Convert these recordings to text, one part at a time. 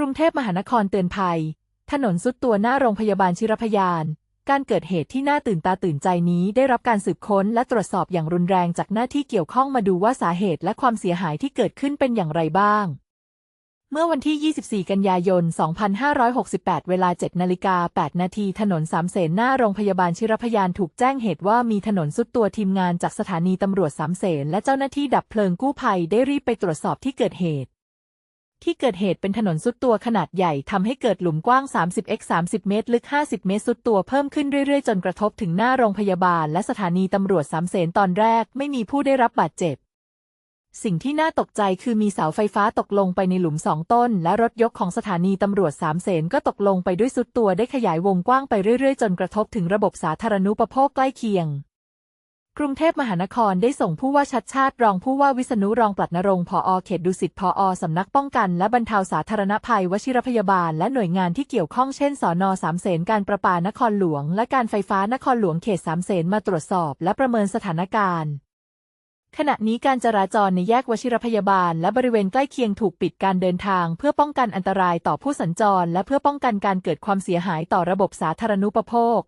กรุงเทพมหานครเตือนภัย ถนนสุดตัวหน้าโรงพยาบาลชิรพยาน การเกิดเหตุที่น่าตื่นตาตื่นใจนี้ได้รับการสืบค้นและตรวจสอบอย่างรุนแรงจากหน้าที่เกี่ยวข้องมาดูว่าสาเหตุและความเสียหายที่เกิดขึ้นเป็นอย่างไรบ้าง เมื่อวันที่ 24 กันยายน 2568 เวลา 7 นาฬิกา 8 นาที ถนนสามเสนหน้าโรงพยาบาลชิรพยานถูกแจ้งเหตุว่ามีถนนสุดตัวทีมงานจากสถานีตำรวจสามเสนและเจ้าหน้าที่ดับเพลิงกู้ภัยได้รีบไปตรวจสอบที่เกิดเหตุ ที่เกิดเหตุเป็นถนนสุดตัวขนาดใหญ่ทำให้เกิดหลุมกว้าง 30x 30 เมตร ลึก 50 เมตรสุดตัวเพิ่มขึ้นเรื่อยๆ จนกระทบถึงหน้าโรงพยาบาลและสถานีตำรวจสามเสนตอนแรกไม่มีผู้ได้รับบาดเจ็บ สิ่งที่น่าตกใจคือมีเสาไฟฟ้าตกลงไปในหลุมสองต้น และรถยกของสถานีตำรวจสามเสนก็ตกลงไปด้วยสุดตัวได้ขยายวงกว้างไปเรื่อยๆ จนกระทบถึงระบบสาธารณูปโภคใกล้เคียง กรุงเทพมหานครได้ส่งผู้ว่าชัดชาติรองผู้ว่าวิษณุรองปลัดนรงผอเขตดุสิตผอสำนักป้องกันและบรรเทาสาธารณภัยวชิรพยาบาล และหน่วยงานที่เกี่ยวข้องเช่นสอนอสามเสนการประปานครหลวง และการไฟฟ้านครหลวงเขตสามเสนมาตรวจสอบและประเมินสถานการณ์ขณะนี้การจราจรในแยกวชิรพยาบาล และบริเวณใกล้เคียงถูกปิดการเดินทาง เพื่อป้องกันอันตรายต่อผู้สัญจร และเพื่อป้องกันการเกิดความเสียหายต่อระบบสาธารณูปโภค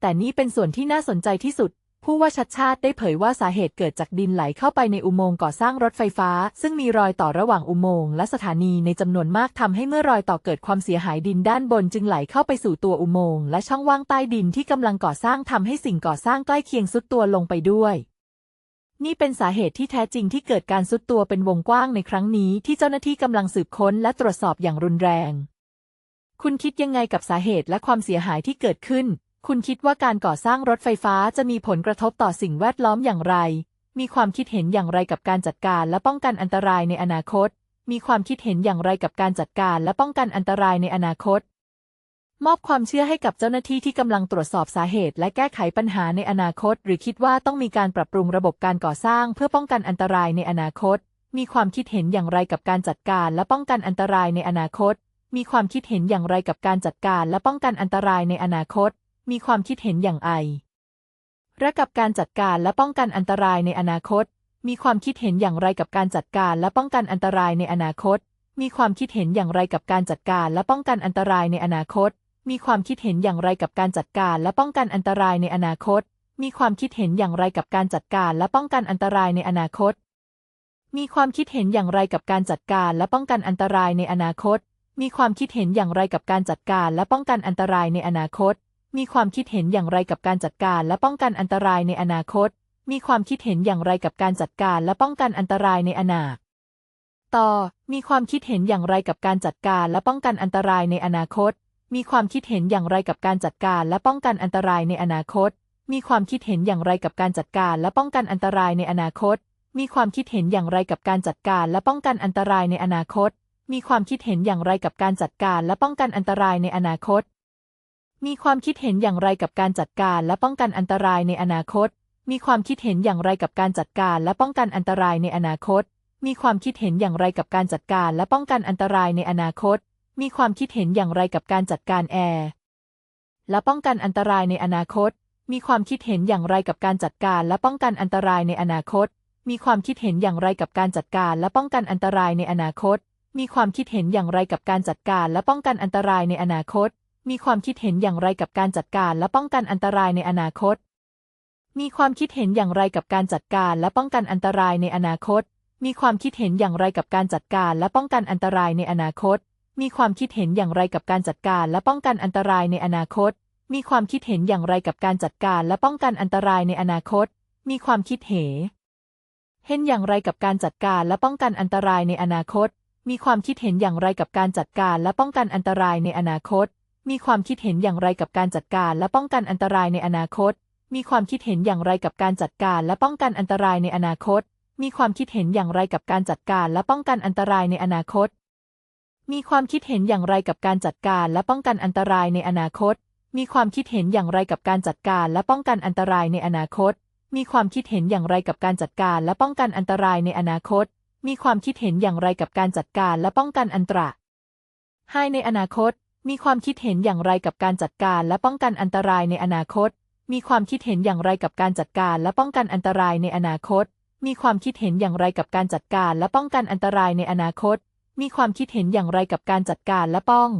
แต่นี่เป็นส่วนที่น่าสนใจที่สุด ผู้ว่าชัดชาติได้เผยว่าสาเหตุเกิดจากดินไหลเข้าไปในอุโมงค์ก่อสร้างรถไฟฟ้า ซึ่งมีรอยต่อระหว่างอุโมงค์และสถานีในจำนวนมากทำให้เมื่อรอยต่อเกิดความเสียหายดินด้านบนจึงไหลเข้าไปสู่ตัวอุโมงค์และช่องว่างใต้ดินที่กำลังก่อสร้างทำให้สิ่งก่อสร้างใกล้เคียงซุดตัวลงไปด้วยนี่เป็นสาเหตุที่แท้จริงที่เกิดการซุดตัวเป็นวงกว้างในครั้งนี้ที่เจ้าหน้าที่กำลังสืบค้นและตรวจสอบอย่างรุนแรง คุณคิดยังไงกับสาเหตุและความเสียหายที่เกิดขึ้น คุณคิดว่าการก่อสร้างรถไฟฟ้าจะมีผลกระทบต่อสิ่งแวดล้อมอย่างไร มีความคิดเห็นอย่างไรกับการจัดการและป้องกันอันตรายในอนาคต มีความคิดเห็นอย่างไรกับการจัดการและป้องกันอันตรายในอนาคต มอบความเชื่อให้กับเจ้าหน้าที่ที่กำลังตรวจสอบสาเหตุ และแก้ไขปัญหาในอนาคต หรือคิดว่าต้องมีการปรับปรุงระบบการก่อสร้างเพื่อป้องกันอันตรายในอนาคต มีความคิดเห็นอย่างไรกับการจัดการและป้องกันอันตรายในอนาคต มีความคิดเห็นอย่างไรกับการจัดการและป้องกันอันตรายในอนาคต มีความคิดเห็นอย่างไรและกับการจัดการและป้องกันอันตรายในอนาคต มีความคิดเห็นอย่างไรกับการจัดการและป้องกันอันตรายในอนาคต มีความคิดเห็นอย่างไรกับการจัดการและป้องกันอันตรายในอนาคต มีความคิดเห็นอย่างไรกับการจัดการและป้องกันอันตรายในอนาคต มีความคิดเห็นอย่างไรกับการจัดการและป้องกันอันตรายในอนาคต มีความคิดเห็นอย่างไรกับการจัดการและป้องกันอันตรายในอนาคต มีความคิดเห็นอย่างไรกับการจัดการและป้องกันอันตรายในอนาคต มีความคิดเห็นอย่างไรกับการจัดการและป้องกันอันตรายในอนาคต มีความคิดเห็นอย่างไรกับการจัดการและป้องกันอันตรายในอนาคตต่อ มีความคิดเห็นอย่างไรกับการจัดการและป้องกันอันตรายในอนาคต มีความคิดเห็นอย่างไรกับการจัดการและป้องกันอันตรายในอนาคต มีความคิดเห็นอย่างไรกับการจัดการและป้องกันอันตรายในอนาคต มีความคิดเห็นอย่างไรกับการจัดการและป้องกันอันตรายในอนาคต มีความคิดเห็นอย่างไรกับการจัดการและป้องกันอันตรายในอนาคต มีความคิดเห็นอย่างไรกับการจัดการและป้องกันอันตรายในอนาคต มีความคิดเห็นอย่างไรกับการจัดการและป้องกันอันตรายในอนาคต มีความคิดเห็นอย่างไรกับการจัดการและป้องกันอันตรายในอนาคต มีความคิดเห็นอย่างไรกับการจัดการแอร์และป้องกันอันตรายในอนาคต มีความคิดเห็นอย่างไรกับการจัดการและป้องกันอันตรายในอนาคต มีความคิดเห็นอย่างไรกับการจัดการและป้องกันอันตรายในอนาคต มีความคิดเห็นอย่างไรกับการจัดการและป้องกันอันตรายในอนาคต มีความคิดเห็นอย่างไรกับการจัดการและป้องกันอันตรายในอนาคต มีความคิดเห็นอย่างไรกับการจัดการและป้องกันอันตรายในอนาคต มีความคิดเห็นอย่างไรกับการจัดการและป้องกันอันตรายในอนาคต มีความคิดเห็นอย่างไรกับการจัดการและป้องกันอันตรายในอนาคต มีความคิดเห็นอย่างไรกับการจัดการและป้องกันอันตรายในอนาคต มีความคิดเห็นเห็นอย่างไรกับการจัดการและป้องกันอันตรายในอนาคต มีความคิดเห็นอย่างไรกับการจัดการและป้องกันอันตรายในอนาคต มีความคิดเห็นอย่างไรกับการจัดการและป้องกันอันตรายในอนาคต มีความคิดเห็นอย่างไรกับการจัดการและป้องกันอันตรายในอนาคต มีความคิดเห็นอย่างไรกับการจัดการและป้องกันอันตรายในอนาคต มีความคิดเห็นอย่างไรกับการจัดการและป้องกันอันตรายในอนาคต มีความคิดเห็นอย่างไรกับการจัดการและป้องกันอันตรายในอนาคต มีความคิดเห็นอย่างไรกับการจัดการและป้องกันอันตรายในอนาคต มีความคิดเห็นอย่างไรกับการจัดการและป้องกันอันตรายในอนาคต มีความคิดเห็นอย่างไรกับการจัดการและป้องกันอันตรายในอนาคต มีความคิดเห็นอย่างไรกับการจัดการและป้องกันอันตรายในอนาคต มีความคิดเห็นอย่างไรกับการจัดการและป้องกันอันตรายในอนาคต มีความคิดเห็นอย่างไรกับการจัดการและป้อง